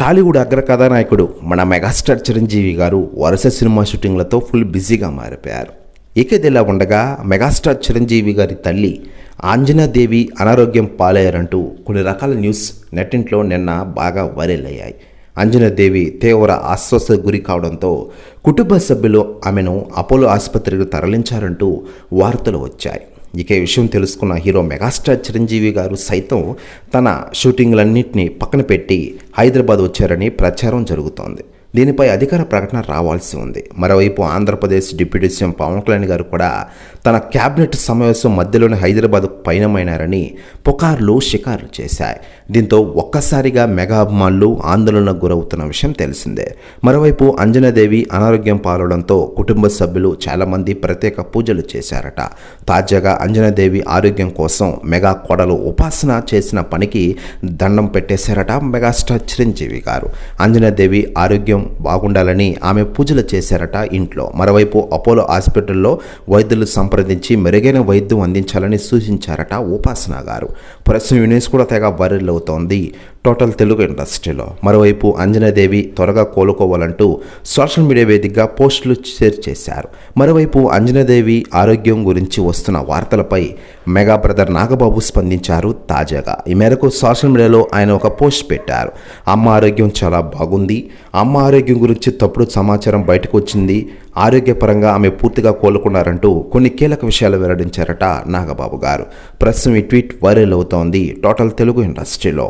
టాలీవుడ్ అగ్ర కథానాయకుడు మన మెగాస్టార్ చిరంజీవి గారు వరుస సినిమా షూటింగ్లతో ఫుల్ బిజీగా మారిపోయారు. ఇక ఉండగా మెగాస్టార్ చిరంజీవి గారి తల్లి ఆంజనాదేవి అనారోగ్యం పాలయ్యారంటూ కొన్ని రకాల న్యూస్ నెట్టింట్లో నిన్న బాగా వైరల్ అయ్యాయి. అంజనాదేవి తీవ్ర అస్వస్థకు గురి కావడంతో కుటుంబ సభ్యులు ఆమెను అపోలో ఆసుపత్రికి తరలించారంటూ వార్తలు వచ్చాయి. ఇక ఈ విషయం తెలుసుకున్న హీరో మెగాస్టార్ చిరంజీవి గారు సైతం తన షూటింగ్లన్నింటినీ పక్కన పెట్టి హైదరాబాద్ వచ్చారని ప్రచారం జరుగుతోంది. దీనిపై అధికార ప్రకటన రావాల్సి ఉంది. మరోవైపు ఆంధ్రప్రదేశ్ డిప్యూటీ సీఎం పవన్ కళ్యాణ్ గారు కూడా తన క్యాబినెట్ సమావేశం మధ్యలోనే హైదరాబాద్ పయనమైనారని పుకార్లు షికార్లు చేశాయి. దీంతో ఒక్కసారిగా మెగా అభిమానులు ఆందోళనకు గురవుతున్న విషయం తెలిసిందే. మరోవైపు అంజనాదేవి అనారోగ్యం పాలవడంతో కుటుంబ సభ్యులు చాలామంది ప్రత్యేక పూజలు చేశారట. తాజాగా అంజనాదేవి ఆరోగ్యం కోసం మెగా కోడలు ఉపాసన చేసిన పనికి దండం పెట్టేశారట మెగాస్టార్ చిరంజీవి గారు. అంజనాదేవి ఆరోగ్యం బాగుండాలని ఆమె పూజలు చేశారట ఇంట్లో. మరోవైపు అపోలో హాస్పిటల్లో వైద్యులు సంప్రదించి మెరుగైన వైద్యం అందించాలని సూచించారట ఉపాసన గారు. ప్రస్తుతం యూనిస్ కూడా తెగ వైరల్ అవుతోంది. టోటల్ తెలుగు ఇండస్ట్రీలో. మరోవైపు అంజనాదేవి త్వరగా కోలుకోవాలంటూ సోషల్ మీడియా వేదికగా పోస్టులు షేర్ చేశారు. మరోవైపు అంజనాదేవి ఆరోగ్యం గురించి వస్తున్న వార్తలపై మెగా బ్రదర్ నాగబాబు స్పందించారు తాజాగా. ఈ మేరకు సోషల్ మీడియాలో ఆయన ఒక పోస్ట్ పెట్టారు. అమ్మ ఆరోగ్యం చాలా బాగుంది. అమ్మ ఆరోగ్యం గురించి తప్పుడు సమాచారం బయటకు వచ్చింది. ఆరోగ్యపరంగా ఆమె పూర్తిగా కోలుకున్నారంటూ కొన్ని కీలక విషయాలు వెల్లడించారట నాగబాబు గారు. ప్రస్తుతం ఈ ట్వీట్ వైరల్ అవుతోంది. టోటల్ తెలుగు ఇండస్ట్రీలో.